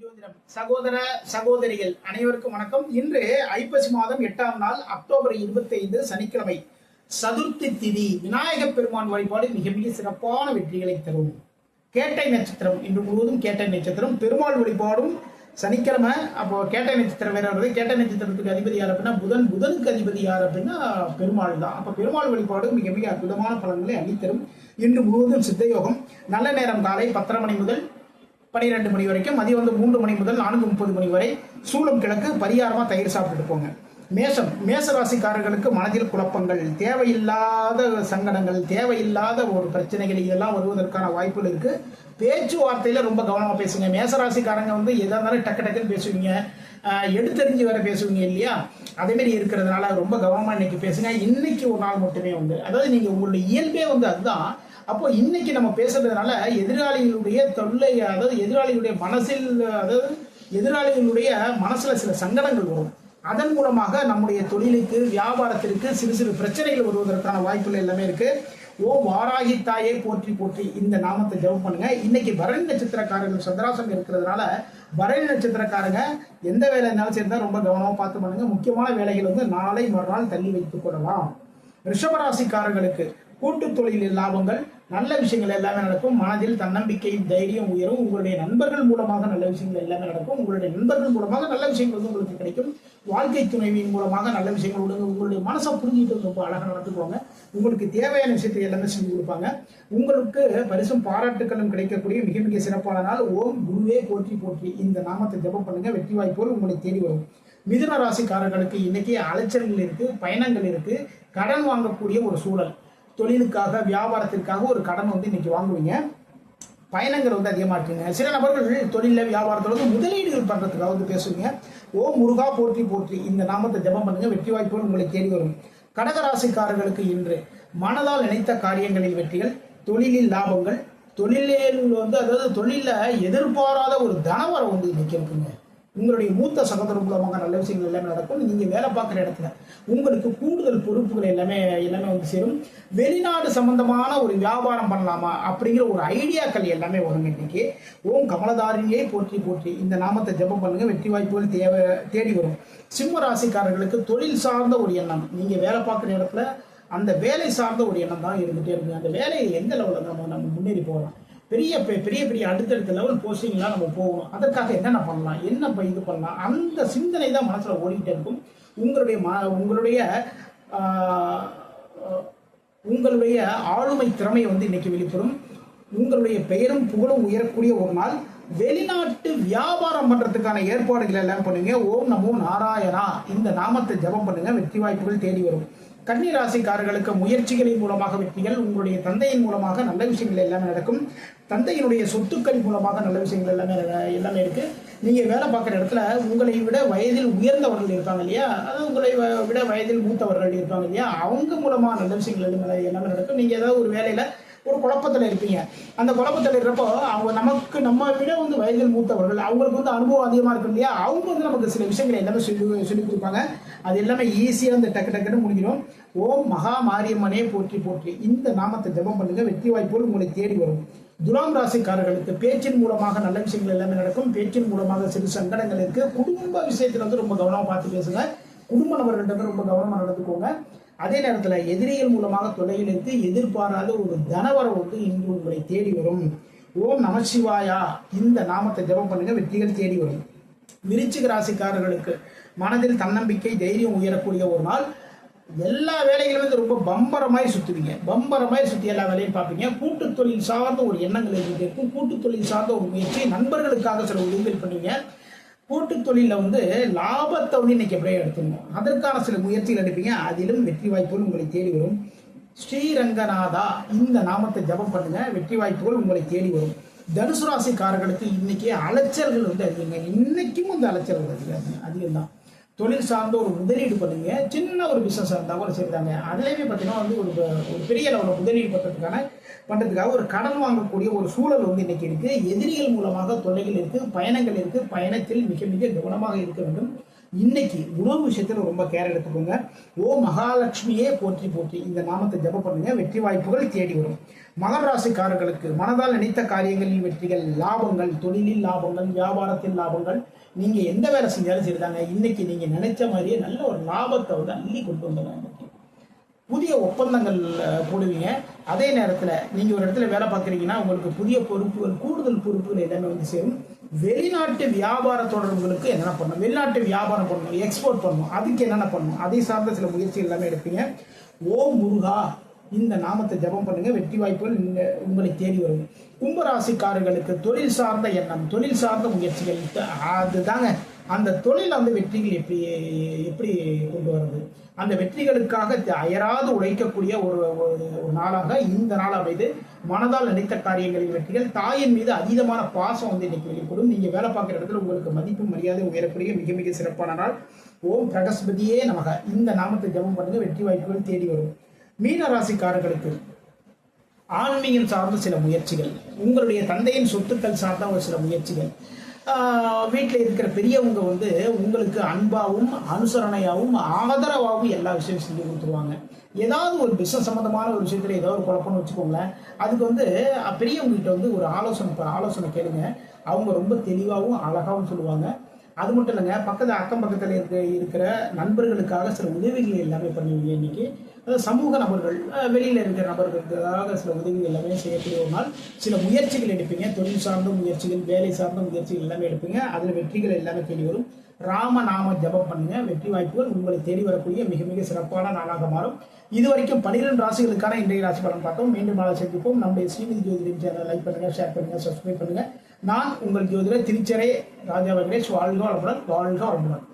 ஜோதிடம். சகோதர சகோதரிகள் அனைவருக்கும் வணக்கம். இன்று ஐப்பசி மாதம் எட்டாம் நாள் அக்டோபர் இருபத்தி ஐந்து சனிக்கிழமை. சதுர்த்தி திதி விநாயக பெருமான் வழிபாடு மிக மிக சிறப்பான வெற்றிகளை தரும். கேட்டை நட்சத்திரம் இன்று முழுவதும் கேட்டை நட்சத்திரம். பெருமாள் வழிபாடும் சனிக்கிழமை அப்போ கேட்டை நட்சத்திரம் வேற வருது கேட்டை நட்சத்திரத்துக்கு அதிபதி யார் அப்படின்னா புதன். புதனுக்கு அதிபதி யார் அப்படின்னா பெருமாள் தான். அப்போ பெருமாள் வழிபாடு மிக மிக அற்புதமான பலன்களை அளித்தரும் இன்று முழுவதும் சித்தயோகம் நல்ல நேரம் காலை பத்தரை மணி முதல் பன்னிரெண்டு மணி வரைக்கும் மதியம் வந்து மூன்று மணி முதல் நான்கு முப்பது மணி வரை சூளம் கிழக்கு பரிகாரமாக தயிர் சாப்பிட்டுட்டு போங்க. மேஷம் மேச ராசிக்காரர்களுக்கு மனதில் குழப்பங்கள் தேவையில்லாத சங்கடங்கள் தேவையில்லாத ஒரு பிரச்சனைகள் இதெல்லாம் வருவதற்கான வாய்ப்புகள் இருக்கு. பேச்சுவார்த்தையில் ரொம்ப கவனமாக பேசுங்க. மேச ராசிக்காரங்க வந்து எதாக இருந்தாலும் டக்கு டக்குன்னு பேசுவீங்க. எடுத்தறிஞ்சு வேற பேசுவீங்க இல்லையா? அதேமாரி இருக்கிறதுனால ரொம்ப கவனமாக இன்னைக்கு பேசுங்க. இன்னைக்கு ஒரு நாள் மட்டுமே உண்டு. அதாவது நீங்கள் உங்களுடைய இயல்பே வந்து அதுதான். அப்போ இன்னைக்கு நம்ம பேசுறதுனால எதிராளிகளுடைய தொல்லை அதாவது எதிராளிகளுடைய மனசில் அதாவது எதிராளிகளுடைய மனசுல சில சங்கடங்கள் வரும். அதன் மூலமாக நம்முடைய தொழிலுக்கு வியாபாரத்திற்கு சிறு சிறு பிரச்சனைகள் வருவதற்கான வாய்ப்புகள் எல்லாமே இருக்கு. ஓ வாராகி தாயே போற்றி போற்றி இந்த நாமத்தை ஜெபம் பண்ணுங்க. இன்னைக்கு பரணி நட்சத்திரக்காரர்கள் சந்திராசம் இருக்கிறதுனால பரணி நட்சத்திரக்காரங்க எந்த வேலை இருந்தாலும் சரி ரொம்ப கவனமாக பார்த்து பண்ணுங்க. முக்கியமான வேலைகள் வந்து நாளை மறுநாள் தள்ளி வைத்துக் கொள்ளலாம். ரிஷபராசிக்காரர்களுக்கு கூட்டு தொழிலில் லாபங்கள் நல்ல விஷயங்கள் எல்லாமே நடக்கும். மனதில் தன்னம்பிக்கை தைரியம் உயரும் உங்களுடைய நண்பர்கள் மூலமாக நல்ல விஷயங்கள் எல்லாமே நடக்கும். உங்களுடைய நண்பர்கள் மூலமாக நல்ல விஷயங்கள் வந்து உங்களுக்கு கிடைக்கும். வாழ்க்கை துணைவியின் மூலமாக நல்ல விஷயங்கள் உண்டு உங்களுடைய மனசை புரிஞ்சுட்டு ரொம்ப அழகாக நடந்துக்குவாங்க. உங்களுக்கு தேவையான விஷயத்தை எல்லாமே செஞ்சு கொடுப்பாங்க. உங்களுக்கு பரிசும் பாராட்டுக்களும் கிடைக்கக்கூடிய மிக மிக சிறப்பான நாள். ஓம் குருவே போற்றி போற்றி. இந்த நாமத்தை ஜெபம் பண்ணுங்க. வெற்றி வாய்ப்போடு உங்களை தேடி வரும். மிதுன ராசிக்காரர்களுக்கு இன்னைக்கு அலைச்சல்கள் இருக்கு பயணங்கள் இருக்கு. கடன் வாங்கக்கூடிய ஒரு சூழல். தொழிலுக்காக வியாபாரத்திற்காக ஒரு கடன் வந்து இன்னைக்கு வாங்குவீங்க. பயணங்கள் வந்து அதிகமாக சில நபர்கள் தொழிலில் வியாபாரத்தில் வந்து முதலீடுகள் பண்ணுறதுக்காக வந்து பேசுவீங்க. ஓ முருகா போற்றி போற்றி. இந்த நாமத்தை ஜபம் பண்ணுங்க. வெற்றி வாய்ப்புகள் உங்களை தேடி வரும். கடகராசிக்காரர்களுக்கு இன்று மனதால் நினைத்த காரியங்களில் வெற்றிகள் தொழிலில் லாபங்கள் தொழிலில் வந்து அதாவது தொழிலில் எதிர்பாராத ஒரு தனவரம் வந்து இன்னைக்கு இருக்குங்க. உங்களுடைய மூத்த சகோதரர் மூலமாக நல்ல விஷயங்கள் எல்லாமே நடக்கும். நீங்கள் வேலை பார்க்குற இடத்துல உங்களுக்கு கூடுதல் பொறுப்புகள் எல்லாமே எல்லாமே வந்து சேரும். வெளிநாடு சம்பந்தமான ஒரு வியாபாரம் பண்ணலாமா அப்படிங்கிற ஒரு ஐடியாக்கள் எல்லாமே வருங்க இன்னைக்கு. ஓம் கமலதாரிணியை போற்றி போற்றி. இந்த நாமத்தை ஜெபம் பண்ணுங்க. வெற்றி வாய்ப்புகள் தேவை தேடி வரும். சிம்ம ராசிக்காரர்களுக்கு தொழில் சார்ந்த ஒரு எண்ணம். நீங்கள் வேலை பார்க்குற இடத்துல அந்த வேலை சார்ந்த ஒரு எண்ணம் தான் இருந்துகிட்டே இருக்கு அந்த வேலையை எந்த லெவலில் நம்ம நம்ம முன்னேறி போகலாம்? பெரிய பெ- பெரிய பெரிய அடுத்தடுத்த லெவல் போஸ்டிங்லாம் நம்ம போகணும். அதற்காக என்னென்ன பண்ணலாம்? என்ன இப்போ இது பண்ணலாம்? அந்த சிந்தனை தான் மனசில் ஓடிக்கிட்டே இருக்கும். உங்களுடைய மா உங்களுடைய உங்களுடைய ஆளுமை திறமை வந்து இன்னைக்கு வெளிப்படும். உங்களுடைய பெயரும் புகழும் உயரக்கூடிய ஒரு நாள். வெளிநாட்டு வியாபாரம் பண்றதுக்கான ஏற்பாடுகள் எல்லாம் பண்ணுங்க. ஓம் நமோ நாராயணா. இந்த நாமத்தை ஜெபம் பண்ணுங்க. வெற்றி வாய்ப்புகள் தேடி வரும். கன்னிராசிக்காரர்களுக்கு முயற்சிகளின் மூலமாக வெற்றிகள் உங்களுடைய தந்தையின் மூலமாக நல்ல விஷயங்கள் எல்லாமே நடக்கும். தந்தையினுடைய சொத்துக்கள் மூலமாக நல்ல விஷயங்கள் எல்லாமே எல்லாமே இருக்கு. நீங்க வேலை பார்க்குற இடத்துல உங்களை விட வயதில் உயர்ந்தவர்கள் இருப்பாங்க இல்லையா? அதாவது உங்களை வ- விட வயதில் மூத்தவர்கள் இருப்பாங்க இல்லையா? அவங்க மூலமா நல்ல விஷயங்கள் எல்லாமே எல்லாமே நடக்கும். நீங்க ஏதாவது ஒரு வேலையில ஒரு குழப்பத்தில் இருப்பீங்க. அந்த குழப்பத்தில் இருக்கிறப்போ அவங்க நமக்கு நம்ம விட வந்து வயதில் மூத்தவர்கள் அவங்களுக்கு வந்து அனுபவம் அதிகமாக இருக்கும் இல்லையா? அவங்க வந்து நமக்கு சில விஷயங்களை எல்லாமே சொல்லி சொல்லி கொடுப்பாங்க. அது எல்லாமே ஈஸியாக வந்து டக்கு டக்குன்னு முடிஞ்சிடும். ஓம் மகா மாரியம்மனே போற்றி போற்றி. இந்த நாமத்தை ஜெபம் பண்ணுங்க. வெற்றி வாய்ப்புகள் உங்களை தேடி வரும். துலாம் ராசிக்காரர்களுக்கு பேச்சின் மூலமாக நல்ல விஷயங்கள் எல்லாமே நடக்கும். பேச்சின் மூலமாக சிறு சங்கடங்கள் இருக்கு. குடும்ப விஷயத்துல வந்து ரொம்ப கவனமாக பார்த்து பேசுங்க. குடும்ப நபர்கள்ட்ட ரொம்ப கவனமாக நடந்துக்கோங்க. அதே நேரத்தில் எதிரிகள் மூலமாக தொலைவில் இருந்து எதிர்பாராத ஒரு தனவரம் வந்து இன்று உங்களை தேடி வரும். ஓம் நமசிவாயா இந்த நாமத்தை ஜெபம் பண்ணுங்க வெற்றிகள் தேடி வரும். விருச்சிக ராசிக்காரர்களுக்கு மனதில் தன்னம்பிக்கை தைரியம் உயரக்கூடிய ஒரு நாள். எல்லா வேலைகளும் வந்து ரொம்ப பம்பரமாய் சுற்றுவீங்க பம்பரமாய் சுற்றி எல்லா வேலையும் பார்ப்பீங்க. கூட்டு தொழில் சார்ந்த ஒரு எண்ணங்கள் இருக்கும். கூட்டு தொழில் சார்ந்த ஒரு முயற்சி நண்பர்களுக்காக சில உதவிகள் பண்ணுவீங்க கூட்டு தொழில வந்து லாபத்தை வந்து இன்னைக்கு எப்படியே எடுத்துக்கணும். அதற்கான சில முயற்சிகள் எடுப்பீங்க. அதிலும் வெற்றி வாய்ப்புகள் உங்களை தேடி வரும். ஸ்ரீரங்கநாதா இந்த நாமத்தை ஜெபம் பண்ணுங்க. வெற்றி வாய்ப்புகள் உங்களை தேடி வரும். தனுசு ராசிக்காரர்களுக்கு இன்னைக்கு அலைச்சல்கள் வந்து அதிகங்க. இன்னைக்கும் அந்த அலைச்சல்கள் அதிகம் அதிகம் தான் தொழில் சார்ந்த ஒரு முதலீடு பண்ணுங்க. சின்ன ஒரு பிஸ்னஸாக இருந்தால் கூட செய்கிறாங்க அதுலேயுமே பார்த்தீங்கன்னா வந்து ஒரு ஒரு பெரிய அளவில் முதலீடு பண்ணுறதுக்கான பண்ணுறதுக்காக ஒரு கடன் வாங்கக்கூடிய ஒரு சூழல் வந்து இன்றைக்கி இருக்குது எதிரிகள் மூலமாக தொல்லைகள் இருக்குது பயணங்கள் இருக்குது பயணத்தில் மிக மிக கவனமாக இருக்க வேண்டும். இன்னைக்கு உணவு விஷயத்தில் ரொம்ப கேர் எடுத்துக்கோங்க. ஓ மகாலட்சுமியே போற்றி போற்றி இந்த நாமத்தை ஜப பண்ணுங்க. வெற்றி வாய்ப்புகள் தேடி வரும். மகர ராசிக்காரர்களுக்கு மனதால் நினைத்த காரியங்களில் வெற்றிகள் லாபங்கள் தொழிலில் லாபங்கள் வியாபாரத்தில் லாபங்கள் நீங்க எந்த வேலை செஞ்சாலும் சரிதாங்க. இன்னைக்கு நீங்க நினைச்ச மாதிரியே நல்ல ஒரு லாபத்தை வந்து அள்ளி கொண்டு வந்துடும் இன்னைக்கு. புதிய ஒப்பந்தங்கள் போடுவீங்க. அதே நேரத்தில் நீங்கள் ஒரு இடத்துல வேலை பார்க்குறீங்கன்னா உங்களுக்கு புதிய பொறுப்புகள் கூடுதல் பொறுப்புகள் எல்லாமே வந்து சேரும். வெளிநாட்டு வியாபார தொடர்புகளுக்கு என்னென்ன பண்ணணும்? வெளிநாட்டு வியாபாரம் பண்ணணும் எக்ஸ்போர்ட் பண்ணணும் அதுக்கு என்னென்ன பண்ணணும்? அதை சார்ந்த சில முயற்சிகள் எல்லாமே எடுப்பீங்க. ஓம் முருகா இந்த நாமத்தை ஜெபம் பண்ணுங்கள் வெற்றி வாய்ப்புகள் உங்களை தேடி வரும். கும்பராசிக்காரர்களுக்கு தொழில் சார்ந்த எண்ணம் தொழில் சார்ந்த முயற்சிகள் அதுதாங்க. அந்த தொழில் அந்த வெற்றிகள் எப்படி எப்படி கொண்டு வருது அந்த வெற்றிகளுக்காக அயராது உழைக்கக்கூடிய ஒரு ஒரு நாளாக இந்த நாள் அமைது. மனதால் நினைத்த காரியங்களின் வெற்றிகள் தாயின் மீது அதீதமான பாசம் வந்து இன்னைக்கு வெளிப்படும். நீங்க வேலை பார்க்குற இடத்துல உங்களுக்கு மதிப்பு மரியாதை உயரக்கூடிய மிக மிக சிறப்பான நாள். ஓம் பிரகஸ்பதியே நமக. இந்த நாமத்தை ஜெபம் பண்ணுங்க வெற்றி வாய்ப்புகள் தேடி வரும். மீன ராசிக்காரர்களுக்கு ஆன்மீகம் சார்ந்த சில முயற்சிகள் உங்களுடைய தந்தையின் சொத்துக்கள் சார்ந்த ஒரு சில முயற்சிகள். வீட்டில் இருக்கிற பெரியவங்க வந்து உங்களுக்கு அன்பாகவும் அனுசரணையாகவும் ஆதரவாகவும் எல்லா விஷயம் செஞ்சு கொடுத்துருவாங்க. ஏதாவது ஒரு பிஸ்னஸ் சம்மந்தமான ஒரு விஷயத்தில் ஏதாவது ஒரு குழப்பம்னு வச்சுக்கோங்களேன் அதுக்கு வந்து பெரியவங்ககிட்ட வந்து ஒரு ஆலோசனை ஆலோசனை கேளுங்க. அவங்க ரொம்ப தெளிவாகவும் அழகாகவும் சொல்லுவாங்க. அது மட்டும் இல்லைங்க பக்கத்து அக்கம் பக்கத்தில் இருக்க இருக்கிற நண்பர்களுக்காக சில உதவிகள் எல்லாமே பண்ணுவீங்க இன்னைக்கு. அதாவது சமூக நபர்கள் வெளியில் இருக்கிற நபர்களுக்காக சில உதவிகள் எல்லாமே செய்யக்கூடிய ஒரு நாள். சில முயற்சிகள் எடுப்பீங்க தொழில் சார்ந்த முயற்சிகள் வேலை சார்ந்த முயற்சிகள் எல்லாமே எடுப்பீங்க. அதில் வெற்றிகள் எல்லாமே தேடி வரும். ராம நாம ஜபம் பண்ணுங்க. வெற்றி வாய்ப்புகள் உங்களை தேடி வரக்கூடிய மிக மிக சிறப்பான நாளாக மாறும். இது வரைக்கும் பன்னிரெண்டு ராசிகளுக்கான இன்றைய ராசி பலன் பார்த்தோம். மீண்டும் நாளை சந்திப்போம். நம்முடைய ஸ்ரீநிதி ஜோதிடம் சேனல் லைக் பண்ணுங்க ஷேர் பண்ணுங்க சப்ஸ்கிரைப் பண்ணுங்க. நான் உங்கள் ஜோதிடர் திருச்சரை ராஜா வெங்கடேஷ் வாழ்க வளமுடன் வாழ்க வளமுடன்.